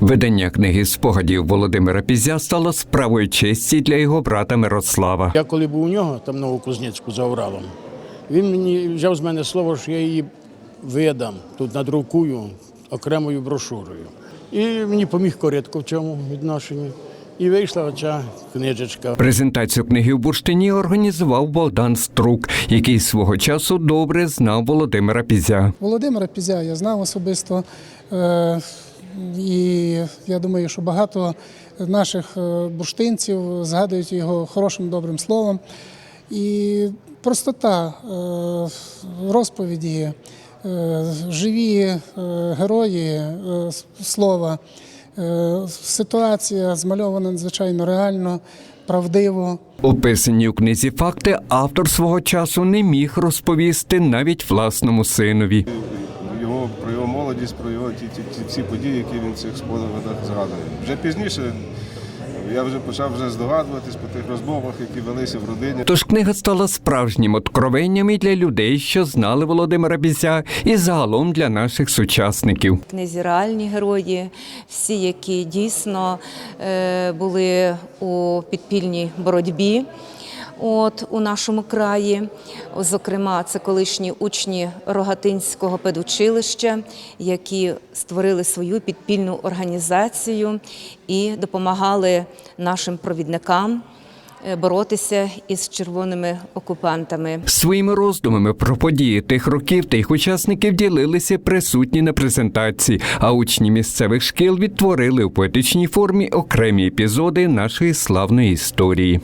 Видання книги спогадів Володимира Пізя стало справою честі для його брата Мирослава. Я коли був у нього, там Новокузнецьку за Уралом, він мені взяв з мене слово, що я її видам, тут надрукую окремою брошурою. І мені поміг коритко в цьому відношенні. І вийшла оця книжечка. Презентацію книги в Бурштині організував Богдан Струк, який свого часу добре знав Володимира Пізя. Володимира Пізя я знав особисто. І я думаю, що багато наших е, бурштинців згадують його хорошим добрим словом. І простота е, розповіді, е, живі герої слова, ситуація змальована надзвичайно реально, правдиво. Описані у книзі факти автор свого часу не міг розповісти навіть власному синові. Його про його молодість, про його ті, ті, ті всі події, які він в цих спогадах згадує. Вже пізніше я вже почав вже здогадуватись по тих розмовах, які велися в родині. Тож книга стала справжнім откровенням і для людей, що знали Володимира Пізя, і загалом для наших сучасників. В книзі реальні герої, всі, які дійсно е, були у підпільній боротьбі. От у нашому краї, зокрема, це колишні учні Рогатинського педучилища, які створили свою підпільну організацію і допомагали нашим провідникам е, боротися із червоними окупантами. Своїми роздумами про події тих років та їх учасників ділилися присутні на презентації, а учні місцевих шкіл відтворили у поетичній формі окремі епізоди нашої славної історії.